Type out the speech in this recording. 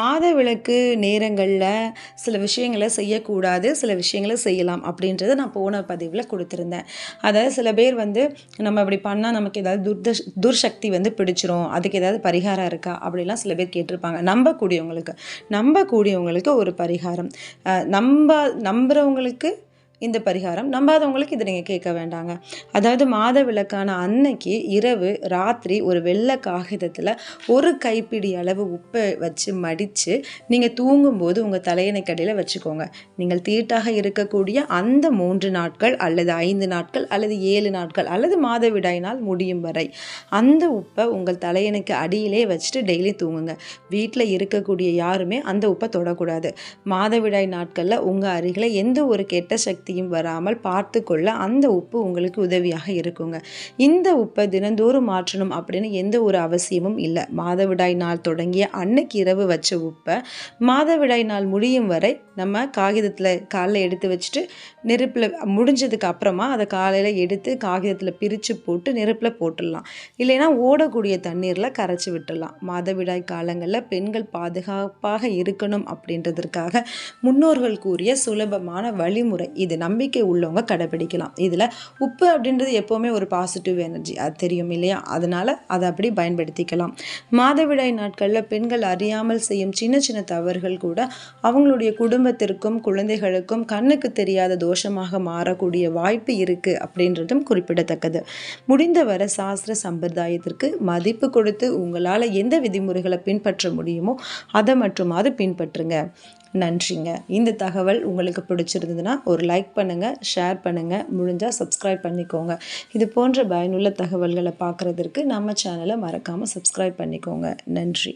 மாதவிலக்கு நேரங்களில் சில விஷயங்களை செய்யக்கூடாது சில விஷயங்களை செய்யலாம் அப்படின்றத நான் போன பதிவில் கொடுத்துருந்தேன். அதாவது சில பேர் வந்து நம்ம இப்படி பண்ணால் நமக்கு ஏதாவது துர்தஷ் துர்சக்தி வந்து பிடிச்சிரும் அதுக்கு ஏதாவது பரிகாரம் இருக்கா அப்படிலாம் சில பேர் கேட்டிருப்பாங்க. நம்பக்கூடியவங்களுக்கு நம்பக்கூடியவங்களுக்கு ஒரு பரிகாரம். நம்ப நம்புகிறவங்களுக்கு இந்த பரிகாரம். நம்பாதவங்களுக்கு இதை நீங்கள் கேட்க வேண்டாங்க. அதாவது மாத விளக்கான அன்னைக்கு இரவு ராத்திரி ஒரு வெள்ளை காகிதத்தில் ஒரு கைப்பிடி அளவு உப்பை வச்சு மடித்து நீங்கள் தூங்கும்போது உங்கள் தலையணைக்கடியில் வச்சுக்கோங்க. நீங்கள் தீட்டாக இருக்கக்கூடிய அந்த மூன்று நாட்கள் அல்லது ஐந்து நாட்கள் அல்லது ஏழு நாட்கள் அல்லது மாதவிடாய் நாள் முடியும் வரை அந்த உப்பை உங்கள் தலையணைக்கு அடியிலே வச்சுட்டு டெய்லி தூங்குங்க. வீட்டில் இருக்கக்கூடிய யாருமே அந்த உப்பை தொடக்கூடாது. மாதவிடாய் நாட்களில் உங்கள் அருகில் எந்த ஒரு கெட்ட சக்தி சக்தியும் வராமல் பார்த்து கொள்ள அந்த உப்பு உங்களுக்கு உதவியாக இருக்குங்க. இந்த உப்பை தினந்தோறும் மாற்றணும் அப்படின்னு எந்த ஒரு அவசியமும் இல்லை. மாதவிடாய் நாள் தொடங்கிய அன்னைக்கு இரவு வச்ச உப்பை மாதவிடாய் நாள் முடியும் வரை நம்ம காகிதத்தில் காலைல எடுத்து வச்சுட்டு நெருப்பில் முடிஞ்சதுக்கு அப்புறமா அதை காலையில் எடுத்து காகிதத்தில் பிரித்து போட்டு நெருப்பில் போட்டுடலாம். இல்லைன்னா ஓடக்கூடிய தண்ணீரில் கரைச்சி விட்டுடலாம். மாதவிடாய் காலங்களில் பெண்கள் பாதுகாப்பாக இருக்கணும் அப்படின்றதற்காக முன்னோர்கள் கூறிய சுலபமான வழிமுறை இது. நம்பிக்கை உள்ளவங்க கடைபிடிக்கலாம். இதில் உப்பு அப்படின்றது எப்போவுமே ஒரு பாசிட்டிவ் எனர்ஜி அது தெரியும் இல்லையா? அதனால் அதை அப்படி பயன்படுத்திக்கலாம். மாதவிடாய் நாட்களில் பெண்கள் அறியாமல் செய்யும் சின்ன சின்ன தவறுகள் கூட அவங்களுடைய குடும்பத்திற்கும் குழந்தைகளுக்கும் கண்ணுக்கு தெரியாத தோஷமாக மாறக்கூடிய வாய்ப்பு இருக்குது அப்படின்றதும் குறிப்பிடத்தக்கது. முடிந்தவரை சாஸ்திர சம்பிரதாயத்திற்கு மதிப்பு கொடுத்து உங்களால் எந்த விதிமுறைகளை பின்பற்ற முடியுமோ அதை மட்டுமாவது பின்பற்றுங்க. நன்றிங்க. இந்த தகவல் உங்களுக்கு பிடிச்சிருந்ததுன்னா ஒரு லைக் லைக் பண்ணுங்கள் ஷேர் பண்ணுங்கள் முடிஞ்சால் சப்ஸ்கிரைப் பண்ணிக்கோங்க. இது போன்ற பயனுள்ள தகவல்களை பார்க்குறதற்கு நம்ம சேனலை மறக்காமல் சப்ஸ்கிரைப் பண்ணிக்கோங்க. நன்றி.